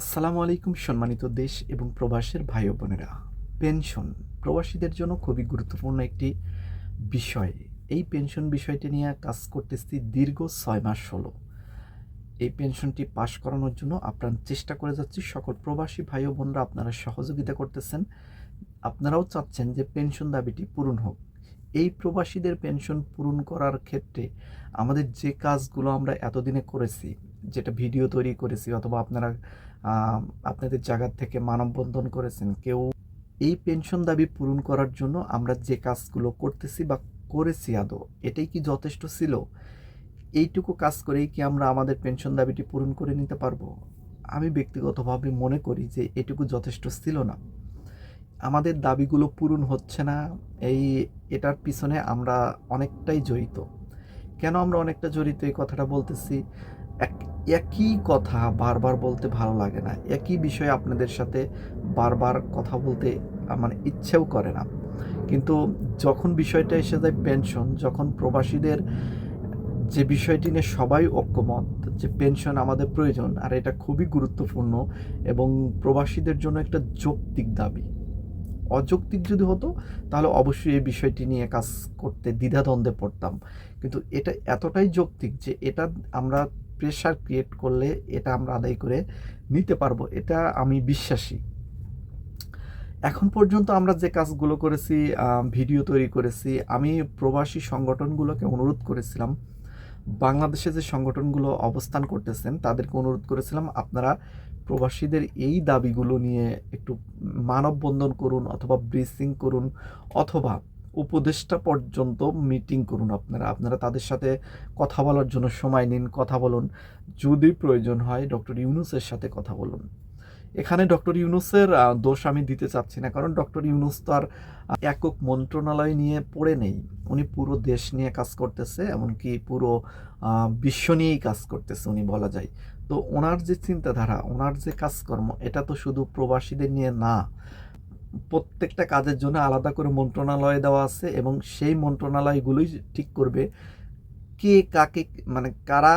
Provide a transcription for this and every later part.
আসসালামু আলাইকুম, সম্মানিত দেশ এবং প্রবাসের ভাই বোনেরা। পেনশন প্রবাসীদের জন্য খুবই গুরুত্বপূর্ণ একটি বিষয়। এই পেনশন বিষয়টি নিয়ে কাজ করতেছি দীর্ঘ ছয় মাস হলো। এই পেনশনটি পাশ করানোর জন্য আপনার চেষ্টা করে যাচ্ছি। সকল প্রবাসী ভাই বোনরা আপনারা সহযোগিতা করতেছেন। আপনারাও চাচ্ছেন যে পেনশন দাবিটি পূরণ হোক। এই প্রবাসীদের পেনশন পূরণ করার ক্ষেত্রে আমাদের যে কাজগুলো আমরা এতদিনে করেছি, যেটা ভিডিও তৈরি করেছি অথবা আপনারা আপনাদের জায়গা থেকে মানববন্ধন করেছেন, কেউ এই পেনশন দাবি পূরণ করার জন্য আমরা যে কাজগুলো করতেছি বা করেছি আদৌ, এটাই কি যথেষ্ট ছিল? এইটুকু কাজ করেই কি আমরা আমাদের পেনশন দাবিটি পূরণ করে নিতে পারব? আমি ব্যক্তিগতভাবে মনে করি যে এটুকু যথেষ্ট ছিল না। আমাদের দাবিগুলো পূরণ হচ্ছে না, এই এটার পিছনে আমরা অনেকটাই জড়িত। কেন আমরা অনেকটা জড়িত এই কথাটা বলতেছি? এক একই কথা বারবার বলতে ভালো লাগে না, একই বিষয়ে আপনাদের সাথে বারবার কথা বলতে আমার ইচ্ছেও করে না। কিন্তু যখন বিষয়টা এসে যায় পেনশন যখন প্রবাসীদের যে বিষয়টি নিয়ে সবাই ঐক্যমত, যে পেনশন আমাদের প্রয়োজন, আর এটা খুবই গুরুত্বপূর্ণ এবং প্রবাসীদের জন্য একটা যৌক্তিক দাবি। অযৌক্তিক যদি হতো, তাহলে অবশ্যই এই বিষয়টি নিয়ে কাজ করতে দ্বিধাদ্বন্দ্বে পড়তাম। কিন্তু এটা এতটাই যৌক্তিক যে এটা আমরা প্রেশার ক্রিয়েট করলে এটা আমরা আদায় করে নিতে পারব, এটা আমি বিশ্বাসী। এখন পর্যন্ত আমরা যে কাজগুলো করেছি ভিডিও তৈরি করেছি, আমি প্রবাসী সংগঠনগুলোকে অনুরোধ করেছিলাম, বাংলাদেশে যে সংগঠনগুলো অবস্থান করতেছেন, তাদেরকে অনুরোধ করেছিলাম, আপনারা প্রবাসীদের এই দাবিগুলো নিয়ে একটু মানববন্ধন করুন অথবা ব্রিসিং করুন, অথবা উপদেষ্টা পর্যন্ত মিটিং করুন আপনারা। আপনারা তাদের সাথে কথা বলার জন্য সময় নিন, কথা বলুন। যদি প্রয়োজন হয় ডক্টর ইউনুসের সাথে কথা বলুন। এখানে ডক্টর ইউনুসের দোষ আমি দিতে চাচ্ছি না, কারণ ডক্টর ইউনুস তো আর একক মন্ত্রণালয় নিয়ে পড়ে নেই। উনি পুরো দেশ নিয়ে কাজ করতেছে, এমনকি পুরো বিশ্ব নিয়েই কাজ করতেছে উনি বলা যায়। তো ওনার যে চিন্তাধারা, ওনার যে কাজকর্ম, এটা তো শুধু প্রবাসীদের নিয়ে না প্রত্যেকটা কাজের জন্য আলাদা করে মন্ত্রণালয় দেওয়া আছে এবং সেই মন্ত্রণালয়গুলোই ঠিক করবে কে কাকে মানে কারা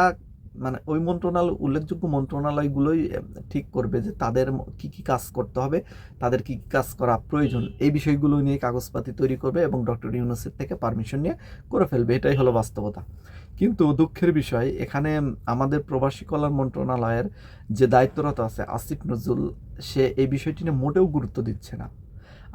মানে ওই মন্ত্রণালয় উল্লেখযোগ্য মন্ত্রণালয়গুলোই ঠিক করবে যে তাদের কি কি কাজ করতে হবে, তাদের কি কি কাজ করা প্রয়োজন, এই বিষয়গুলো নিয়ে কাগজপাতি তৈরি করবে এবং ডক্টর ইউনুসের থেকে পারমিশন নিয়ে করে ফেলবে, এটাই হলো বাস্তবতা। কিন্তু দুঃখের বিষয়, এখানে আমাদের প্রবাসী কল্যাণ মন্ত্রণালয়ের যে দায়িত্বরত আছে আসিফ নজরুল, সে এই বিষয়টি নিয়ে মোটেও গুরুত্ব দিচ্ছে না।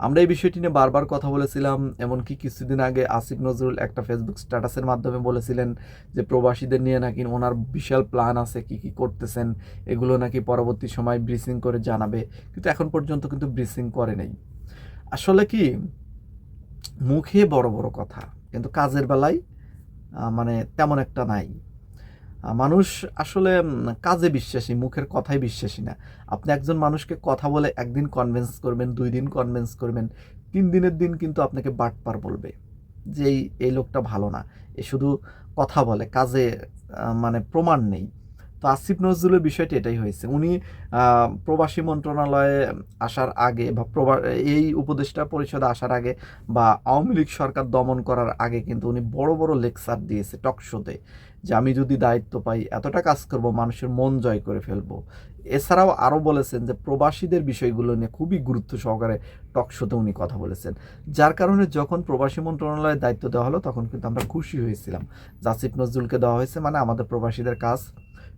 আমরা এই বিষয়টি নিয়ে বারবার কথা বলেছিলাম, এমনকি কিছুদিন আগে আসিফ নজরুল একটা ফেসবুক স্ট্যাটাসের মাধ্যমে বলেছিলেন যে প্রবাসীদের নিয়ে নাকি ওনার বিশাল প্ল্যান আছে, কি কি করতেছেন, এগুলো নাকি পরবর্তী সময় ব্রিফিং করে জানাবে। কিন্তু এখন পর্যন্ত কিন্তু ব্রিফিং করে নেই। আসলে কি, মুখে বড় বড় কথা, কিন্তু কাজের বেলায় মানে তেমন একটা নাই। মানুষ আসলে কাজে বিশ্বাসী, মুখের কথায় বিশ্বাসী না। আপনি একজন মানুষকে কথা বলে একদিন কনভিন্স করবেন, দুই দিন কনভিন্স করবেন, তিন দিনের দিন কিন্তু আপনাকে বাটপার বলবে যে এই লোকটা ভালো না। এ শুধু কথা বলে, কাজে মানে প্রমাণ নেই। তো আসিফ নজরুলের বিষয়টি এটাই হয়েছে। উনি প্রবাসী মন্ত্রণালয়ে আসার আগে বা প্রবা, এই উপদেষ্টা পরিষদে আসার আগে বা আওয়ামী লীগ সরকার দমন করার আগে কিন্তু উনি বড় বড় লেকচার দিয়েছে টকশোতে যে আমি যদি দায়িত্ব পাই, এতটা কাজ করব, মানুষের মন জয় করে ফেলব। এছাড়াও আরও বলেছেন যে প্রবাসীদের বিষয়গুলো নিয়ে খুবই গুরুত্ব সহকারে টকশোতে উনি কথা বলেছেন। যার কারণে যখন প্রবাসী মন্ত্রণালয়ের দায়িত্ব দেওয়া হলো, তখন কিন্তু আমরা খুশি হয়েছিলাম জাসিফ নজরুলকে দেওয়া হয়েছে মানে আমাদের প্রবাসীদের কাজ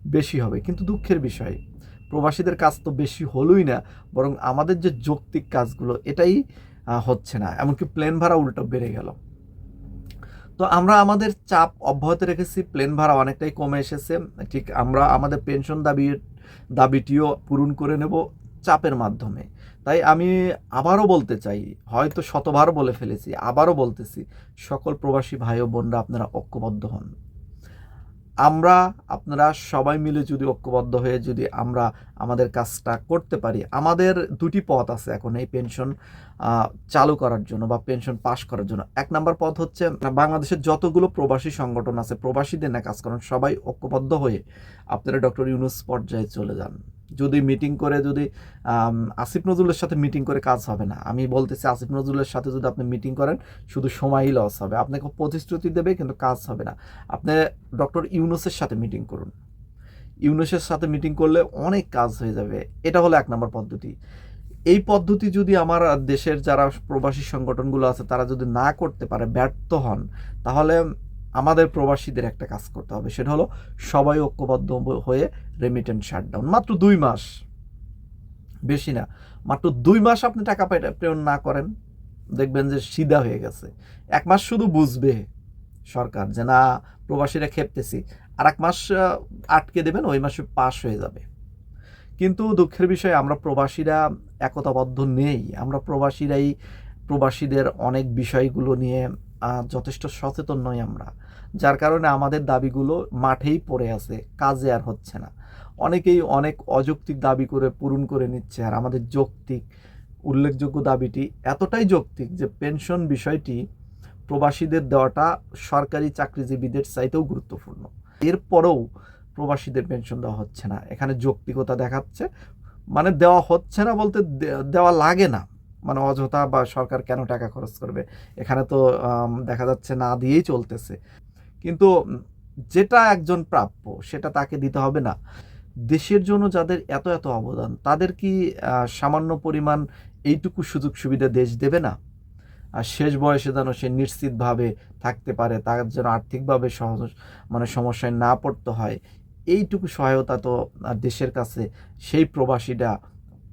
বেশি হবে। কিন্তু দুঃখের বিষয়, প্রবাসীদের কাজ তো বেশি হলোই না, বরং আমাদের যে যৌক্তিক কাজগুলো, এটাই হচ্ছে না। এমনকি প্লেন ভাড়া উল্টো বেড়ে গেল। তো আমরা আমাদের চাপ অব্যাহত রেখেছি, প্লেন ভাড়া অনেকটাই কমে এসেছে। ঠিক আমরা আমাদের পেনশন দাবি, দাবিটিও পূরণ করে নেব চাপের মাধ্যমে। তাই আমি আবারও বলতে চাই, হয়তো শতবার বলে ফেলেছি, আবারও বলতেছি, সকল প্রবাসী ভাই ও বোনরা আপনারা ঐক্যবদ্ধ হন। আমরা, আপনারা সবাই মিলে যদি ঐক্যবদ্ধ হয়ে যদি আমরা আমাদের কাজটা করতে পারি, আমাদের দুটি পথ আছে এখন এই পেনশন চালু করার জন্য বা পেনশন পাশ করার জন্য। এক নম্বর পথ হচ্ছে, বাংলাদেশের যতগুলো প্রবাসী সংগঠন আছে, প্রবাসীদের না কাজ করেন সবাই ঐক্যবদ্ধ হয়ে আপনারা ডক্টর ইউনুস পর্যায়ে চলে যান। যদি মিটিং করে, যদি আসিফ নজরুলের সাথে মিটিং করে কাজ হবে না। আমি বলতেছি, আসিফ নজরুলের সাথে যদি আপনি মিটিং করেন, শুধু সময়ই লস হবে। আপনাকে প্রতিশ্রুতি দেবে, কিন্তু কাজ হবে না। আপনি ডক্টর ইউনুসের সাথে মিটিং করুন। ইউনেসের সাথে মিটিং করলে অনেক কাজ হয়ে যাবে। এটা হলো এক নম্বর পদ্ধতি। এই পদ্ধতি যদি আমার দেশের যারা প্রবাসী সংগঠনগুলো আছে, তারা যদি না করতে পারে, ব্যর্থ হন, তাহলে আমাদের প্রবাসীদের একটা কাজ করতে হবে। সেটা হলো সবাই ঐক্যবদ্ধ হয়ে রেমিটেন্স শাটডাউন মাত্র দুই মাস। বেশি না। মাত্র দুই মাস আপনি টাকা প্রেরণ না করেন, দেখবেন যে সিধা হয়ে গেছে। এক মাস শুধু বুঝবে সরকার যে, না, প্রবাসীরা খেপতেছি। আর এক মাস আটকে দেবেন, ওই মাসে পাস হয়ে যাবে। কিন্তু দুঃখের বিষয়, আমরা প্রবাসীরা একতাবদ্ধ নেই। আমরা প্রবাসীরাই প্রবাসীদের অনেক বিষয়গুলো নিয়ে যথেষ্ট সচেতন নই আমরা, যার কারণে আমাদের দাবিগুলো মাঠেই পড়ে আছে, কাজে আর হচ্ছে না। অনেকেই অনেক অযৌক্তিক দাবি করে পূরণ করে নিচ্ছে, আর আমাদের যৌক্তিক, উল্লেখযোগ্য দাবিটি এতটাই যৌক্তিক যে পেনশন বিষয়টি প্রবাসীদের দেওয়াটা সরকারি চাকরিজীবীদের চাইতেও গুরুত্বপূর্ণ। এরপরেও প্রবাসীদের পেনশন দেওয়া হচ্ছে না। এখানে যৌক্তিকতা দেখাচ্ছে মানে দেওয়া হচ্ছে না বলতে দেওয়া লাগে না। মানে অযথা বা সরকার কেন টাকা খরচ করবে? এখানে তো দেখা যাচ্ছে না দিয়েই চলতেছে। কিন্তু যেটা একজন প্রাপ্য, সেটা তাকে দিতে হবে না। দেশের জন্য যাদের এত এত অবদান, তাদের কি সামান্য পরিমাণ এইটুকু সুযোগ সুবিধা দেশ দেবে না? আর শেষ বয়সে যেন সে নিশ্চিতভাবে থাকতে পারে, তার যেন আর্থিকভাবে সহজ মানে সমস্যায় না পড়তে হয়, এইটুকু সহায়তা তো দেশের কাছে সেই প্রবাসীরা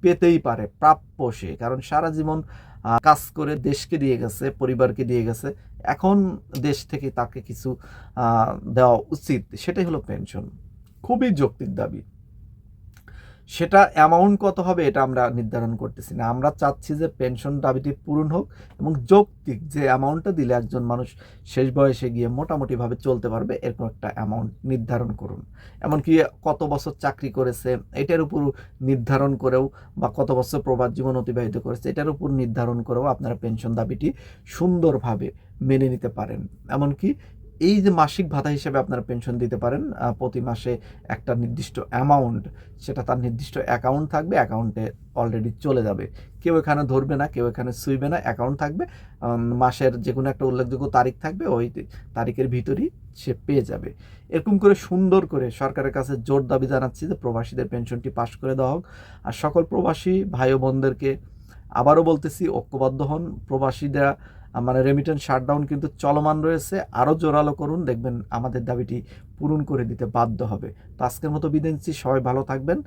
পেতেই পারে, প্রাপ্য সে। কারণ সারা জীবন কাজ করে দেশকে দিয়ে গেছে, পরিবারকে দিয়ে গেছে। এখন দেশ থেকে তাকে কিছু দেওয়া উচিত, সেটাই হলো পেনশন খুবই যৌক্তিক দাবি। সেটা অ্যামাউন্ট কত হবে এটা আমরা নির্ধারণ করতেছি না। আমরা চাচ্ছি যে পেনশন দাবিটি পূরণ হোক এবং যৌক্তিক যে অ্যামাউন্টটা দিলে একজন মানুষ শেষ বয়সে গিয়ে মোটামুটিভাবে চলতে পারবে, এরকম একটা অ্যামাউন্ট নির্ধারণ করুন। এমনকি কত বছর চাকরি করেছে, এটার উপর নির্ধারণ করেও বা কত বছর প্রবাদ জীবন অতিবাহিত করেছে, এটার উপর নির্ধারণ করেও আপনারা পেনশন দাবিটি সুন্দরভাবে মেনে নিতে পারেন। এমনকি এই যে মাসিক ভাতা হিসেবে আপনারা পেনশন দিতে পারেন প্রতি মাসে একটা নির্দিষ্ট অ্যামাউন্ট সেটা তার নির্দিষ্ট অ্যাকাউন্ট থাকবে অ্যাকাউন্টে অলরেডি চলে যাবে। কেউ এখানে ধরবে না, কেউ এখানে সুইবে না অ্যাকাউন্ট থাকবে। মাসের যে কোনো একটা উল্লেখযোগ্য তারিখ থাকবে, ওই তারিখের ভিতরই সে পেয়ে যাবে। এরকম করে সুন্দর করে সরকারের কাছে জোর দাবি জানাচ্ছি যে প্রবাসীদের পেনশনটি পাশ করে দেওয়া হোক। আর সকল প্রবাসী ভাই বোনদেরকে আবারও বলতেছি, ঐক্যবদ্ধ হন। প্রবাসীরা মানে রেমিটেন্স শাটডাউন কিন্তু চলমান রয়েছে। আরও জোরালো করুন, দেখবেন আমাদের দাবিটি পূরণ করে দিতে বাধ্য হবে। তো আজকের মতো বিদায় নিচ্ছি, সবাই ভালো থাকবেন।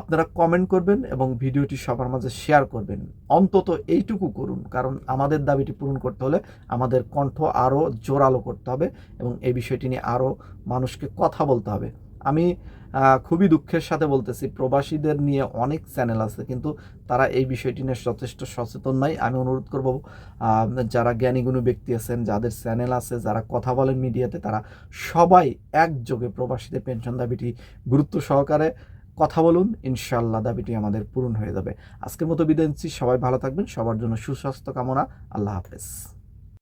আপনারা কমেন্ট করবেন এবং ভিডিওটি সবার মাঝে শেয়ার করবেন। অন্তত এইটুকু করুন, কারণ আমাদের দাবিটি পূরণ করতে হলে আমাদের কণ্ঠ আরও জোরালো করতে হবে এবং এই বিষয়টি নিয়ে আরও মানুষকে কথা বলতে হবে। আমি খুবই দুঃখের সাথে বলতেছি, প্রবাসীদের নিয়ে অনেক চ্যানেল আছে, কিন্তু তারা এই বিষয়টি নিয়ে যথেষ্ট সচেতন নয় আমি অনুরোধ করব যারা জ্ঞানীগুণী ব্যক্তি আছেন, যাদের চ্যানেল আছে, যারা কথা বলেন মিডিয়াতে, তারা সবাই একযোগে প্রবাসীদের পেনশন দাবিটি গুরুত্ব সহকারে কথা বলুন। ইনশাল্লাহ দাবিটি আমাদের পূরণ হয়ে যাবে। আজকের মতো বিদায় সবাই ভালো থাকবেন। সবার জন্য সুস্বাস্থ্য কামনা। আল্লাহ হাফেজ।